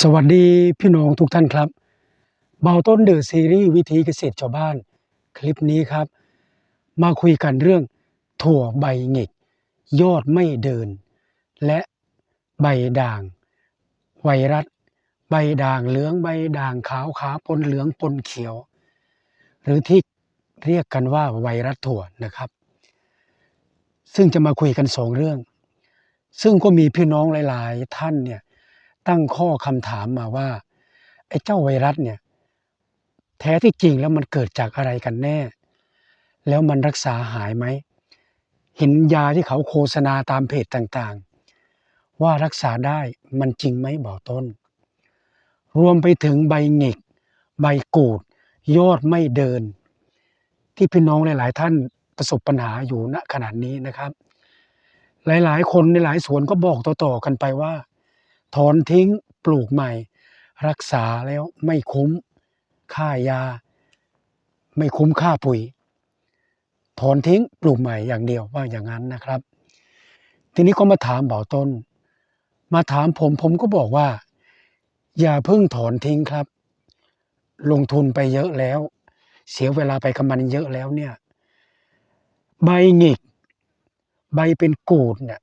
สวัสดีพี่น้องทุกท่านครับ เบาต้นเดอะซีรีส์วิธีเกษตรชาวบ้าน คลิปนี้ครับ มาคุยกันเรื่อง ถั่วใบหงิก ยอดไม่เดิน และใบด่าง ไวรัส ใบด่างเหลืองใบด่างขาวขาวปนเหลืองปนเขียว หรือที่เรียกกันว่าไวรัสถั่วนะครับ ซึ่งจะมาคุยกันสองเรื่อง ซึ่งก็มีพี่น้องหลาย ๆ ท่านเนี่ย ตั้งข้อคำถามมาว่าไอ้เจ้าไวรัสเนี่ยแท้ที่จริงแล้วมันเกิดจากอะไรกันแน่ แล้วมันรักษาหายไหม เห็นยาที่เขาโฆษณาตามเพจต่างๆ ว่ารักษาได้มันจริงไหมบ่อต้น รวมไปถึงใบหงิก ใบกูด ยอดไม่เดิน ที่พี่น้องหลาย ๆ ท่านประสบปัญหาอยู่ณขนาดนี้นะครับ หลาย ๆ คนในหลายสวนก็บอกต่อ ๆ กันไปว่า ถอนทิ้งปลูกใหม่ รักษาแล้วไม่คุ้มค่ายา ไม่คุ้มค่าปุ๋ย ถอนทิ้งปลูกใหม่อย่างเดียวว่าอย่างนั้นนะครับ ทีนี้ก็มาถามเบาต้น มาถามผมผมก็บอกว่า อย่าเพิ่งถอนทิ้งครับ ลงทุนไปเยอะแล้ว เสียเวลาไปกับมันเยอะแล้วเนี่ย ใบหงิก ใบเป็นกูดเนี่ย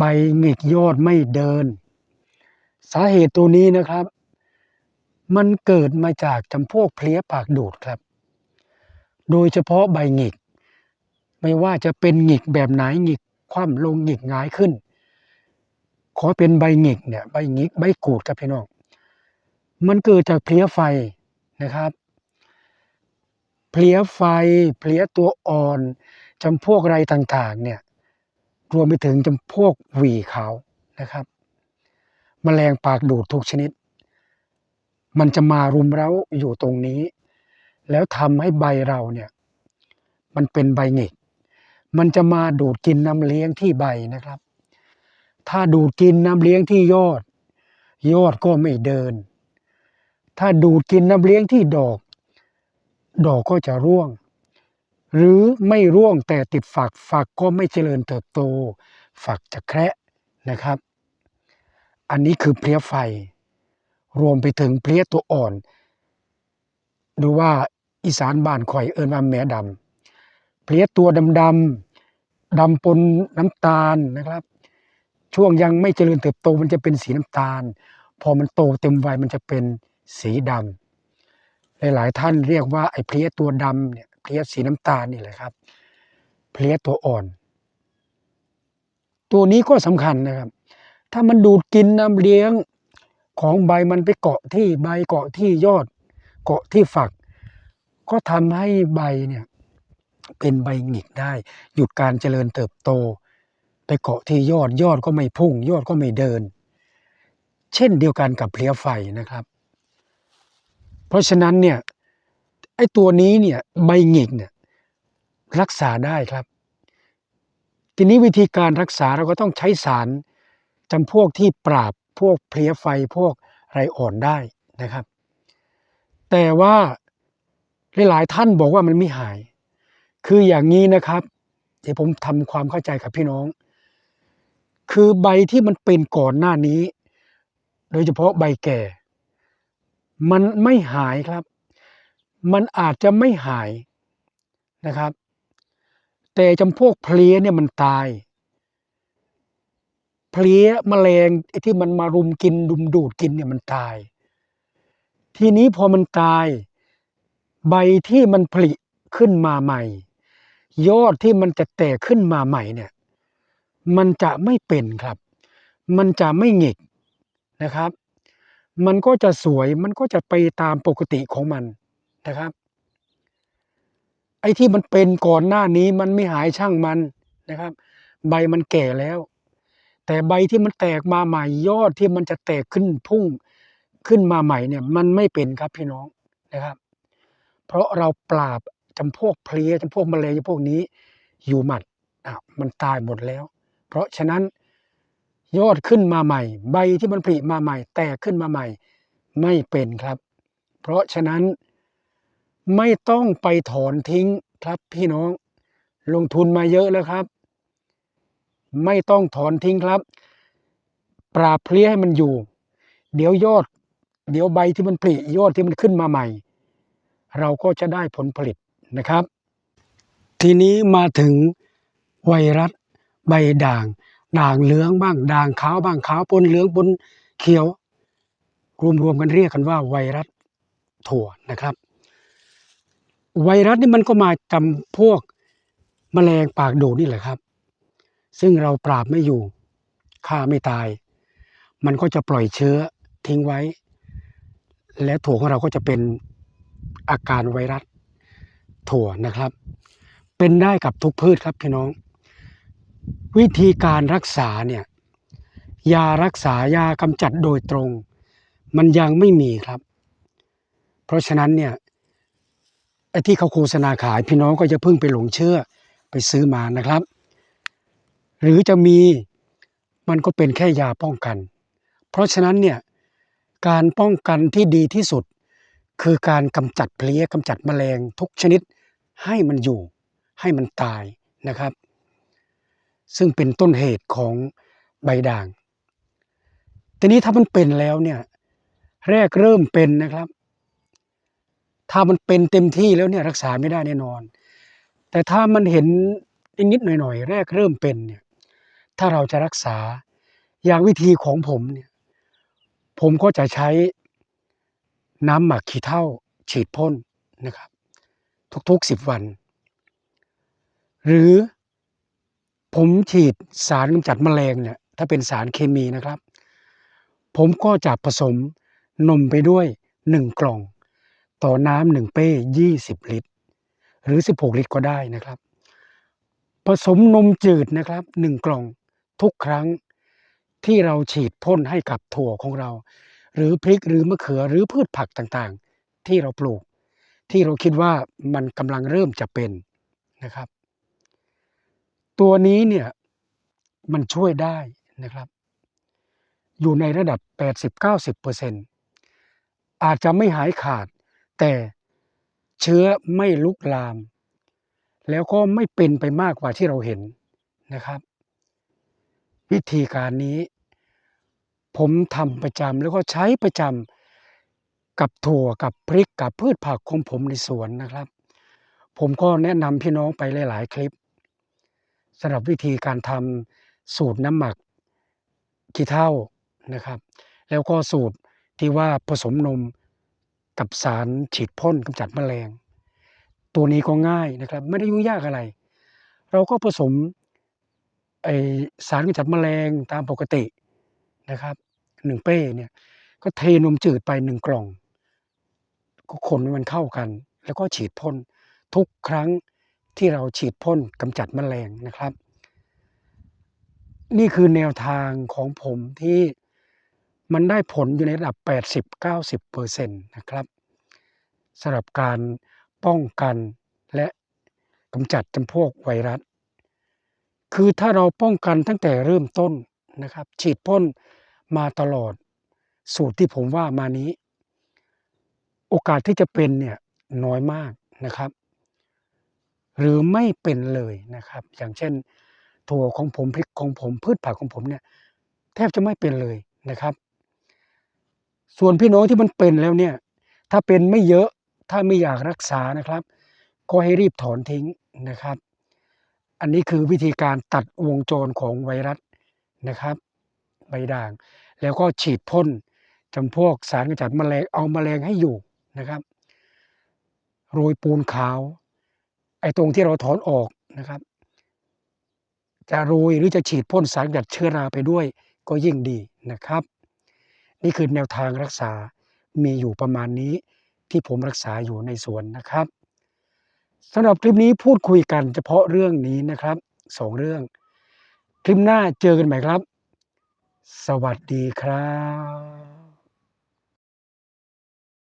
ใบหงิกยอดไม่เดิน สาเหตุตัวนี้นะครับ มันเกิดมาจากจำพวกเพลี้ยปากดูดครับ โดยเฉพาะใบหงิก ไม่ว่าจะเป็นหงิกแบบไหนหงิกคว่ำลงหงิกงายขึ้น ขอเป็นใบหงิกเนี่ยใบหงิกใบกูดครับพี่น้องมันเกิดจากเพลี้ยไฟนะครับเพลี้ยไฟเพลี้ยตัวอ่อนจำพวกไรต่างๆเนี่ย รวมไปถึงจำพวกหวีขาวนะครับแมลงปากดูดทุกชนิด มันจะมารุมเร้าอยู่ตรงนี้ แล้วทำให้ใบเราเนี่ยมันเป็นใบหงิก มันจะมาดูดกินน้ำเลี้ยงที่ใบนะครับ ถ้าดูดกินน้ำเลี้ยงที่ยอด ยอดก็ไม่เดิน ถ้าดูดกินน้ำเลี้ยงที่ดอก ดอกก็จะร่วง หรือไม่ร่วงแต่ติดฝักฝักก็ไม่เจริญเติบโต ฝักจะแคระนะครับ อันนี้คือเพลี้ยไฟ รวมไปถึงเพลี้ยตัวอ่อน ดูว่าอีสานบ้านข่อยเอิ้นว่าแม่ดำเพลี้ยตัวดำๆดำปนน้ำตาลนะครับ ช่วงยังไม่เจริญเติบโตมันจะเป็นสีน้ำตาล พอมันโตเต็มวัยมันจะเป็นสีดำหลายๆท่านเรียกว่าไอ้เพลี้ยตัวดำเนี่ย เพลี้ยสีน้ำตาลนี่แหละครับ เพลี้ยตัวอ่อน ตัวนี้ก็สำคัญนะครับ ถ้ามันดูดกินน้ำเลี้ยงของใบมันไปเกาะที่ใบเกาะที่ยอด เกาะที่ฝัก ก็ทำให้ใบเนี่ยเป็นใบหงิกได้ หยุดการเจริญเติบโต ไปเกาะที่ยอดยอดก็ไม่พุ่ง ยอดก็ไม่เดิน เช่นเดียวกันกับเพลี้ยไฟนะครับ เพราะฉะนั้นเนี่ย อ้ตัวนี้เนี่ยใบหงิกเนี่ยรักษาได้ครับ ทีนี้วิธีการรักษาเราก็ต้องใช้สารจำพวกที่ปราบพวกเพลี้ยไฟพวกไรอ่อนได้นะครับ แต่ว่าหลายๆท่านบอกว่ามันไม่หาย คืออย่างนี้นะครับเดี๋ยวผมทำความเข้าใจกับพี่น้อง คือใบที่มันเป็นก่อนหน้านี้ โดยเฉพาะใบแก่ มันไม่หายครับ มันอาจจะไม่หายนะครับ แต่จำพวกเพลี้ยเนี่ยมันตาย เพลี้ยแมลงไอ้ที่มันมารุมกินดุมดูดกินเนี่ยมันตาย ทีนี้พอมันตาย ใบที่มันผลิขึ้นมาใหม่ ยอดที่มันจะแตกขึ้นมาใหม่เนี่ย มันจะไม่เป็นครับ มันจะไม่หงิกนะครับ มันก็จะสวยมันก็จะไปตามปกติของมัน นะครับ ไอ้ที่มันเป็นก่อนหน้านี้มันไม่หายช่างมันนะครับ ใบมันแก่แล้ว แต่ใบที่มันแตกมาใหม่ยอดที่มันจะแตกขึ้นพุ่งขึ้นมาใหม่เนี่ยมันไม่เป็นครับพี่น้องนะครับ เพราะเราปราบจำพวกเพลี้ยจำพวกแมลงจำพวกนี้อยู่หมัดอะมันตายหมดแล้ว เพราะฉะนั้นยอดขึ้นมาใหม่ ใบที่มันผลิมาใหม่ แตกขึ้นมาใหม่ ไม่เป็นครับ เพราะฉะนั้น ไม่ต้องไปถอนทิ้งครับพี่น้อง ลงทุนมาเยอะแล้วครับ ไม่ต้องถอนทิ้งครับ ปราบเพลี้ยให้มันอยู่ เดี๋ยวยอด เดี๋ยวใบที่มันผลิยอดที่มันขึ้นมาใหม่ เราก็จะได้ผลผลิตนะครับ ทีนี้มาถึงไวรัสใบด่าง ด่างเหลืองบ้าง ด่างขาวบ้างขาวปนเหลืองปนเขียว รวมๆกันเรียกกันว่าไวรัสถั่วนะครับ ไวรัสนี่มันก็มาจำพวกแมลงปากโดดนี่แหละครับ ซึ่งเราปราบไม่อยู่ฆ่าไม่ตาย มันก็จะปล่อยเชื้อทิ้งไว้ และถั่วของเราก็จะเป็นอาการไวรัสถั่วนะครับ เป็นได้กับทุกพืชครับพี่น้อง วิธีการรักษาเนี่ยยารักษายากำจัดโดยตรง มันยังไม่มีครับ เพราะฉะนั้นเนี่ย ไอ้ที่เขาโฆษณาขายพี่น้องก็จะพึ่งไปหลงเชื่อไปซื้อมานะครับ หรือจะมีมันก็เป็นแค่ยาป้องกัน เพราะฉะนั้นเนี่ยการป้องกันที่ดีที่สุด คือการกำจัดเพลี้ยกำจัดแมลงทุกชนิดให้มันอยู่ให้มันตายนะครับ ซึ่งเป็นต้นเหตุของใบด่าง ทีนี้ถ้ามันเป็นแล้วเนี่ยแรกเริ่มเป็นนะครับ ถ้ามันเป็นเต็มที่แล้วเนี่ยรักษาไม่ได้แน่นอน แต่ถ้ามันเห็นนิดๆหน่อยๆแรกเริ่มเป็นเนี่ยถ้าเราจะรักษาอย่างวิธีของผมเนี่ยผมก็จะใช้น้ำหมักขี้เถ้าฉีดพ่นนะครับ ทุกๆสิบวัน หรือผมฉีดสารกำจัดแมลงเนี่ยถ้าเป็นสารเคมีนะครับ ผมก็จะผสมนมไปด้วยหนึ่งกล่อง ต่อน้ำหนึ่งเป้ยี่สิบลิตร หรือสิบหกลิตรก็ได้นะครับ ผสมนมจืดนะครับหนึ่งกล่องทุกครั้งที่เราฉีดพ่นให้กับถั่วของเรา หรือพริกหรือมะเขือหรือพืชผักต่างๆ ที่เราปลูก ที่เราคิดว่ามันกำลังเริ่มจะเป็นนะครับ ตัวนี้เนี่ยมันช่วยได้นะครับ อยู่ในระดับ 80-90%อาจจะไม่หายขาด แต่เชื้อไม่ลุกลาม แล้วก็ไม่เป็นไปมากกว่าที่เราเห็นนะครับ วิธีการนี้ ผมทำประจำแล้วก็ใช้ประจำกับถั่วกับพริกกับพืชผักของผมในสวนนะครับ ผมก็แนะนำพี่น้องไปหลาย ๆ คลิปสำหรับวิธีการทำสูตรน้ำหมักขี้เถ้านะครับ แล้วก็สูตรที่ว่าผสมนม กับสารฉีดพ่นกำจัดแมลง ตัวนี้ก็ง่ายนะครับ ไม่ได้ยุ่งยากอะไร เราก็ผสมไอสารกำจัดแมลงตามปกตินะครับหนึ่งเป้เนี่ยก็เทนมจืดไปหนึ่งกล่อง ก็คนมันเข้ากัน แล้วก็ฉีดพ่นทุกครั้งที่เราฉีดพ่นกำจัดแมลงนะครับ นี่คือแนวทางของผมที่ มันได้ผลอยู่ในระดับ 80-90%นะครับสำหรับการป้องกันและกำจัดจำพวกไวรัส คือถ้าเราป้องกันตั้งแต่เริ่มต้นนะครับ ฉีดพ่นมาตลอด สูตรที่ผมว่ามานี้ โอกาสที่จะเป็นเนี่ยน้อยมากนะครับ หรือไม่เป็นเลยนะครับ อย่างเช่น ถั่วของผมพริกของผมพืชผักของผมเนี่ยแทบจะไม่เป็นเลยนะครับ ส่วนพี่น้องที่มันเป็นแล้วเนี่ย ถ้าเป็นไม่เยอะถ้าไม่อยากรักษานะครับ ก็ให้รีบถอนทิ้งนะครับ อันนี้คือวิธีการตัดวงจรของไวรัสนะครับใบด่าง แล้วก็ฉีดพ่นจำพวกสารกำจัดแมลงเอาแมลงให้อยู่นะครับโรยปูนขาว ไอ้ตรงที่เราถอนออกนะครับ จะโรยหรือจะฉีดพ่นสารกำจัดเชื้อราไปด้วยก็ยิ่งดีนะครับ นี่คือแนวทางรักษา มีอยู่ประมาณนี้ที่ผมรักษาอยู่ในสวนนะครับสำหรับคลิปนี้พูดคุยกันเฉพาะเรื่องนี้นะครับสองเรื่อง คลิปหน้าเจอกันใหม่ครับ สวัสดีครับ